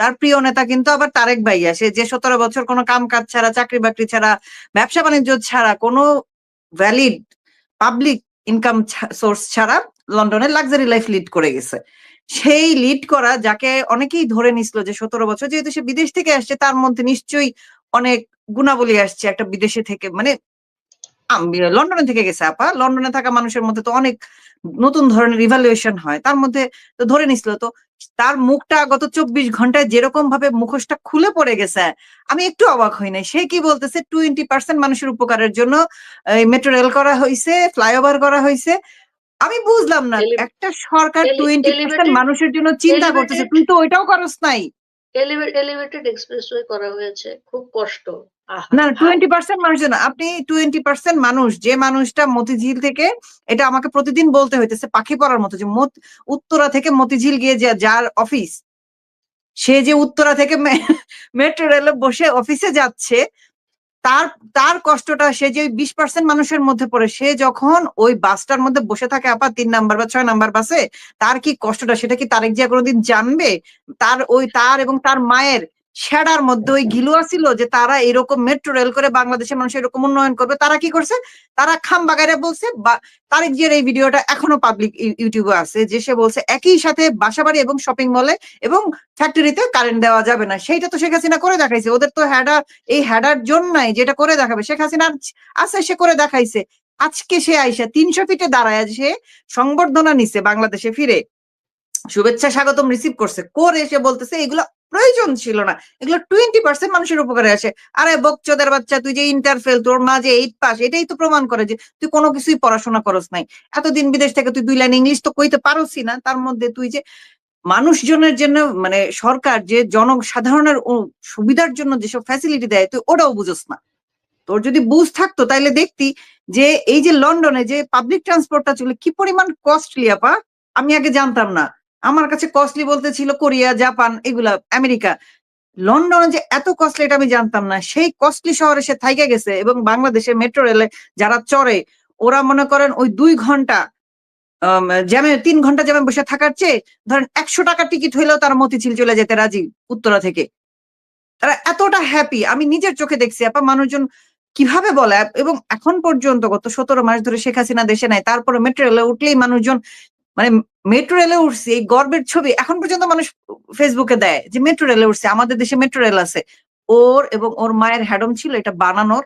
তার প্রিয় নেতা কিন্তু আবার তারেক ভাইয়া। সে যে সতেরো বছর কোনো কাম কাজ ছাড়া চাকরি বাকরি ছাড়া, ব্যবসা বাণিজ্য ছাড়া, কোনো ভ্যালিড পাবলিক ইনকাম সোর্স ছাড়া লন্ডনে লাক্সারি লাইফ লিড করে গেছে। সেই লিড করা যাকে অনেকেই ধরে নিছিল যে সতেরো বছর, যেহেতু সে বিদেশ থেকে আসছে, তার মধ্যে নিশ্চয়ই অনেক গুণাবলী আসছে একটা বিদেশে থেকে। মানে লন্ডনে থেকে গেছে আপা। লন্ডনে থাকা মানুষের মধ্যে তো অনেক নতুন ধরনের ইভালুয়েশন হয়। তার মধ্যে তো ধরে নিছিল তো তার মুখটা গত চব্বিশ ঘন্টায় যেরকম ভাবে মুখোশটা খুলে পড়ে গেছে আমি একটু অবাক হই নাই। সে কি বলতেছে? টোয়েন্টি পার্সেন্ট মানুষের উপকারের জন্য মেট্রো রেল করা হয়েছে ফ্লাইওভার করা হয়েছে আমি বুঝলাম না একটা সরকার টোয়েন্টি পার্সেন্ট মানুষের জন্য চিন্তা করতেছে তুই তো ওইটাও করস নাই। এলিভেটেড এক্সপ্রেসওয়ে করা হয়েছে, খুব কষ্ট। না টোয়েন্টি পার্সেন্ট মানুষ না আপনি টোয়েন্টি পার্সেন্ট মানুষ, যে মানুষটা মতিঝিল থেকে, এটা আমাকে প্রতিদিন বলতে হইতেছে, পাখি পড়ার মতো, যে উত্তরা থেকে মতিঝিল গিয়ে যে, যার অফিস সে যে উত্তরা থেকে মেট্রো রেলে বসে অফিসে যাচ্ছে তার তার কষ্টটা সে যে বিশ পার্সেন্ট মানুষের মধ্যে পড়ে, সে যখন ওই বাসটার মধ্যে বসে থাকে, আপা, তিন নাম্বার বা ছয় নাম্বার বাসে, তার কি কষ্টটা? সেটা কি তারেক জিয়া কোনোদিন জানবে? তার ওই, তার এবং তার মায়ের শেডার মধ্যে ওই গিলুয়া ছিল যে তারা এরকম মেট্রো রেল করে বাংলাদেশের মানুষ এরকম উন্নয়ন করবে, তারা কি করছে? তারা খাম বাগারে বলছে তারেক জিয়ার এই ভিডিওটা এখনও পাবলিক ইউটিউবে আছে, যে সে বলছে একই সাথে বাসাবাড়ি এবং শপিং মলে এবং ফ্যাক্টরিতে কারেন্ট দেওয়া যাবে না। সেইটা তো শেখ হাসিনা করে দেখাইছে। ওদের তো হ্যাডার এই হ্যাডার জন্যই যেটা করে দেখাবে। শেখ হাসিনা আছে, সে করে দেখাইছে। আজকে সে আইসা তিনশো ফিটে দাঁড়ায় সে সংবর্ধনা নিছে বাংলাদেশে ফিরে। শুভেচ্ছা স্বাগতম রিসিভ করছে। করে সে বলতেছে, এগুলো প্রয়োজন ছিল না। এগুলো টোয়েন্টি পার্সেন্ট মানুষের উপকারে আসে। আরে বকচোদের বাচ্চা, তুই যে ইন্টার ফেল তোর মা যে এইট পাস এটাই তো প্রমাণ করে যে তুই কোনো কিছুই পড়াশোনা করস নাই। এতদিন বিদেশ থেকে তুই দুই লাইন ইংলিশ তো কইতে পারোসই না। তার মধ্যে তুই যে মানুষজনের জন্য মানে সরকার যে জনসাধারণের সুবিধার জন্য যেসব ফ্যাসিলিটি দেয়, তুই ওটাও বুঝোস না। তোর যদি বুঝ থাকতো, তাইলে দেখতি যে এই যে লন্ডনে যে পাবলিক ট্রান্সপোর্টটা ছিল কি পরিমাণ কস্টলি আপা? আমি আগে জানতাম না। আমার কাছে কস্টলি বলতে ছিল কোরিয়া, জাপান, এগুলা, আমেরিকা। লন্ডনে যে এত কস্টলি এটা আমি জানতাম না। সেই কস্টলি শহরে সে থাইকে গেছে এবং বাংলাদেশের মেট্রো রেলে যারা চড়ে, ওরা মনে করেন ওই দুই ঘণ্টা জ্যামে, তিন ঘণ্টা জ্যামে বসে থাকার চেয়ে ধরেন একশো টাকা টিকিট হইলেও তারা মতিঝিল চলে যেতে রাজি উত্তরা থেকে। তারা এতটা হ্যাপি আমি নিজের চোখে দেখছি, আপা মানুষজন কীভাবে বলে? এবং এখন পর্যন্ত গত সতেরো মাস ধরে শেখ হাসিনা দেশে নাই তারপরে মেট্রো রেলে উঠলেই মানুষজন মানে মেট্রো রেলে উঠছি, এই গর্বের ছবি এখন পর্যন্ত মানুষ ফেসবুকে দেয় যে মেট্রো রেলে উঠছে, আমাদের দেশে মেট্রো রেল আছে। ওর এবং ওর মায়ের হ্যাডম ছিল এটা বানানোর